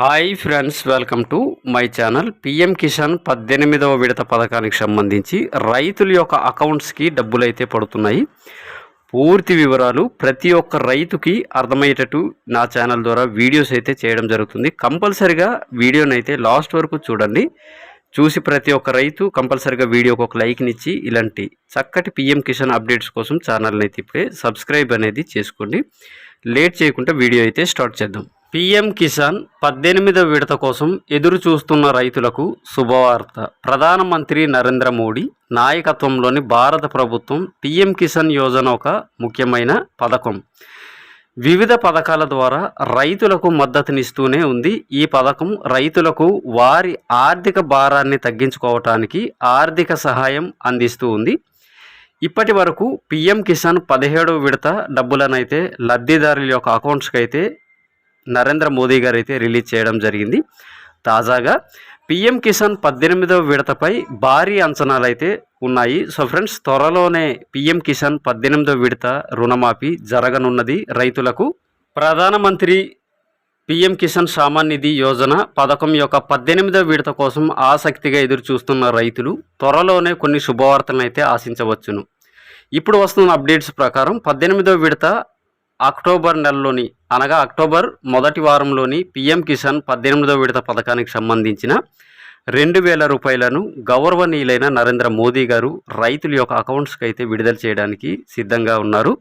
Hi friends welcome to my channel PM Kisan పద్దెనిమిదవ విడత పథకానికి సంబంధించి రైతుల యొక్క అకౌంట్స్కి డబ్బులు అయితే పడుతున్నాయి. పూర్తి వివరాలు ప్రతి ఒక్క రైతుకి అర్థమయ్యేటట్టు నా ఛానల్ ద్వారా వీడియోస్ అయితే చేయడం జరుగుతుంది. కంపల్సరిగా వీడియోని అయితే లాస్ట్ వరకు చూడండి. చూసి ప్రతి ఒక్క రైతు కంపల్సరిగా వీడియోకి ఒక లైక్నిచ్చి ఇలాంటి చక్కటి పిఎం కిసాన్ అప్డేట్స్ కోసం ఛానల్ని అయితే ఇప్పుడే సబ్స్క్రైబ్ అనేది చేసుకోండి. లేట్ చేయకుండా వీడియో అయితే స్టార్ట్ చేద్దాం. పిఎం కిసాన్ పద్దెనిమిదవ విడత కోసం ఎదురు చూస్తున్న రైతులకు శుభవార్త. ప్రధానమంత్రి నరేంద్ర మోడీ నాయకత్వంలోని భారత ప్రభుత్వం పిఎం కిసాన్ యోజన ఒక ముఖ్యమైన పథకం. వివిధ పథకాల ద్వారా రైతులకు మద్దతునిస్తూనే ఉంది. ఈ పథకం రైతులకు వారి ఆర్థిక భారాన్ని తగ్గించుకోవటానికి ఆర్థిక సహాయం అందిస్తూ ఉంది. ఇప్పటి వరకు పిఎం కిసాన్ పదిహేడవ విడత డబ్బులనైతే లబ్ధిదారుల యొక్క అకౌంట్స్కి అయితే నరేంద్ర మోదీ గారు అయితే రిలీజ్ చేయడం జరిగింది. తాజాగా పిఎం కిసాన్ పద్దెనిమిదవ విడతపై భారీ అంచనాలు అయితే ఉన్నాయి. సో ఫ్రెండ్స్ త్వరలోనే పిఎం కిసాన్ పద్దెనిమిదవ విడత రుణమాఫీ జరగనున్నది రైతులకు. ప్రధానమంత్రి పిఎం కిసాన్ సామాన్ నిధి యోజన పథకం యొక్క పద్దెనిమిదవ విడత కోసం ఆసక్తిగా ఎదురు చూస్తున్న రైతులు త్వరలోనే కొన్ని శుభవార్తలను అయితే ఆశించవచ్చును. ఇప్పుడు వస్తున్న అప్డేట్స్ ప్రకారం పద్దెనిమిదవ విడత అక్టోబర్ నెలలోని అనగా అక్టోబర్ మొదటి వారంలోని పిఎం కిసాన్ పద్దెనిమిదవ విడత పథకానికి సంబంధించిన రెండు వేల రూపాయలను గౌరవనీయులైన నరేంద్ర మోదీ గారు రైతుల యొక్క అకౌంట్స్కి అయితే విడుదల చేయడానికి సిద్ధంగా ఉన్నారు.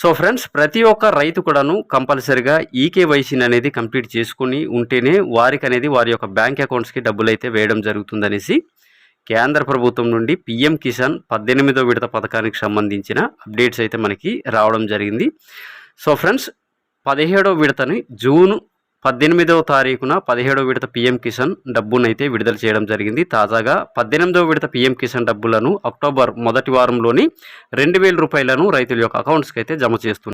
సో ఫ్రెండ్స్ ప్రతి ఒక్క రైతు కూడాను కంపల్సరిగా ఈకేవైసీని అనేది కంప్లీట్ చేసుకుని ఉంటేనే వారికి అనేది వారి యొక్క బ్యాంక్ అకౌంట్స్కి డబ్బులు అయితే వేయడం జరుగుతుందనేసి కేంద్ర ప్రభుత్వం నుండి పిఎం కిసాన్ పద్దెనిమిదో విడత పథకానికి సంబంధించిన అప్డేట్స్ అయితే మనకి రావడం జరిగింది. సో ఫ్రెండ్స్ పదిహేడవ విడతని జూన్ పద్దెనిమిదవ తారీఖున పదిహేడవ విడత పిఎం కిసాన్ డబ్బునైతే విడుదల చేయడం జరిగింది. తాజాగా పద్దెనిమిదవ విడత పిఎం కిసాన్ డబ్బులను అక్టోబర్ మొదటి వారంలోని రెండు వేల రూపాయలను రైతుల యొక్క అకౌంట్స్కి అయితే జమ చేస్తున్నారు.